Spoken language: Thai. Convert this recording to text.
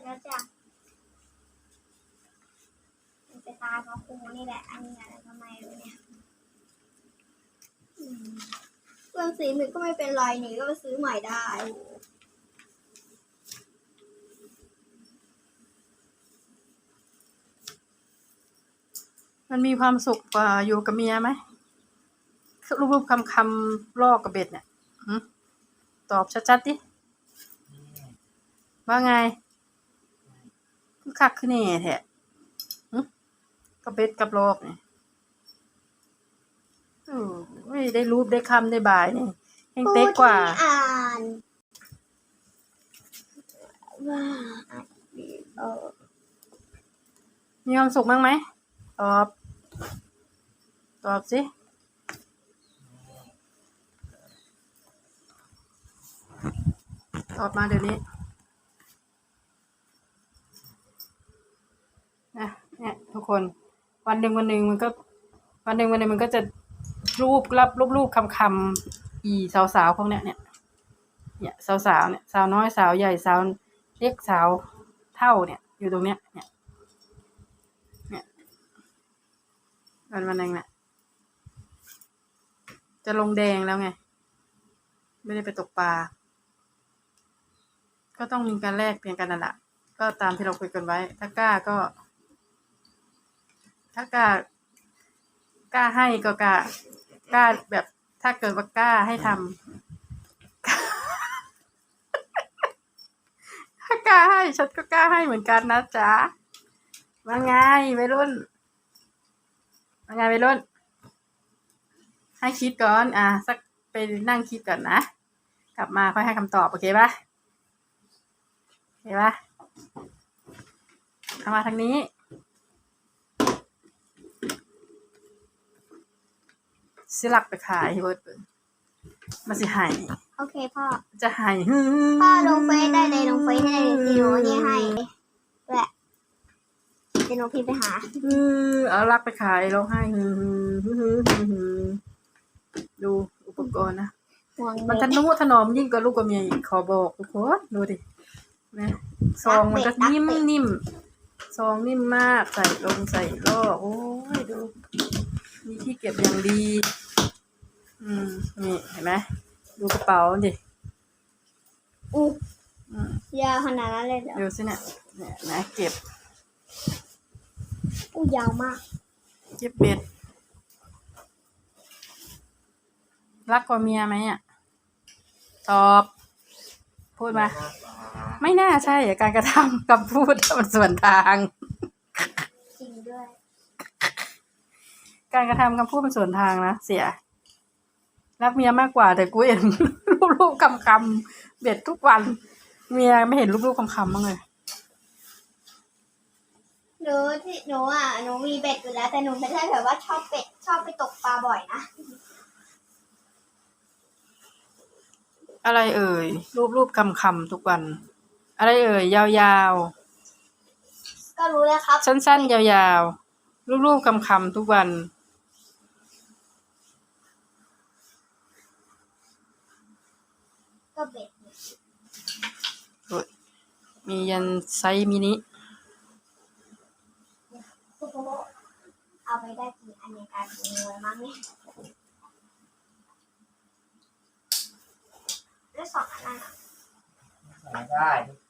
็จแล้วจ้ะมันจะตายเพราะครูนี่แหละ อันนี้อะไรทำไมรู้เนี่ยเครื่องสีมันก็ไม่เป็นไรนี่ก็ไปซื้อใหม่ได้มันมีความสุขกว่าอยู่กับเมียไหมรูปๆคำคำๆลอกกับเบ็ดเนี่ยตอบชัดๆดิว่าไง คือคักขึ้นนี่แท้หึกับเบ็ดกับลอกเนี่ยอือไม่ได้รูปได้คำได้บายนี่เฮงเต๊กกว่าผู้ที่อ่านว่าเออมีความสุขบ้างไหมตอบ ตอบสิตอบมาเดี๋ยวนี้นะเนี่ยทุก คน วันหนึ่งวันหนึ่งมันก็ วันหนึ่งวันหนึ่งมันก็จะรูปรับรูปรูปคำคำอีสาวสาวพวกเนี้ยเนี่ยเนี่ยสาวสาวเนี่ยสาวน้อยสาวใหญ่สาวเล็กสาวเท่าเนี่ย อยู่ตรงเนี้ยเนี่ยวันวันหนึ่งแหละจะลงแดงแล้วไง ไม่ได้ไปตกปลาก็ต้องมีการแลกเปลี่ยนกันนั่นแหละก็ตามที่เราคุยกันไว้ ถ้ากล้าก็ ถ้ากล้ากล้าให้ก็กล้ากล้าแบบ ถ้าเกิดว่ากล้าให้ทำถ้ากล้าให้ฉันก็กล้าให้เหมือนกันนะจ๊ะว่าไงวัยรุ่นว่าไงไปรุ่น ให้คิดก่อน อะ สักไปนั่งคิดก่อนนะ กลับมาค่อยให้คำตอบ โอเคปะโอเคปะเอามาทางนี้ สิลักไปขายเบิร์ดเบิ่งมาสิใหายโอเคพ่อ จะใหายฮืพ่อลงเฟซได้เลยลงเฟซให้เลยเดี๋ยวนี่ให้แหละเดี๋ยวหนูพิมพ์ไปหาฮือเอาลักไปขายร้องไห้ฮือฮือฮือฮือฮือดูอุปกรณ์นะห่วงมันเด็ทกนุถนอมยิ่งกว่าลูกกับเมียอีกขอบอกทุกคนดูดินะซองมันก็นิ่มนิ่มซองนิ่มมากใส่ลงใส่ล่อโอ้ยดู มีที่เก็บอย่างดี อืม นี่เห็นไหมดูกระเป๋าดิอู้อืมยาวขนาดนั้นเลยเหรอดูสิเนี่ยเนี่ยนะเก็บ อู้ยาวมาก เก็บเบ็ด รักกว่าเมียไหมอะ ตอบ พูดมา ไม่น่าใช่อะการกระทำกับพูดมันส่วนทาง จริงด้วย การกระทำคำพูดเป็นส่วนทางนะเสีย รักเมียมากกว่าแต่กูเห็นรูปๆคำคำๆเบ็ดทุกวัน เมียไม่เห็นรูปๆคำคำๆบ้างเลยหนูที่หนูอะหนูมีเบ็ดอยู่แล้ว แต่หนูไม่ใช่แบบว่าชอบเป็ดชอบไปตกปลาบ่อยนะอะไรเอ่ย รูปๆคำคำๆทุกวัน อะไรเอ่ย ยาวก็รู้แล้วครับๆสั้นๆ ยาวๆ รูปๆคำคำๆทุกวัน ก็เบ็ดเนี่ยมียันไซส์มินิโอ้โหเอาไปได้กี่อันในการถุงเลยมั้งเนี่ยแล้วสองอันนั้นอะใส่ได้เอาไปโยน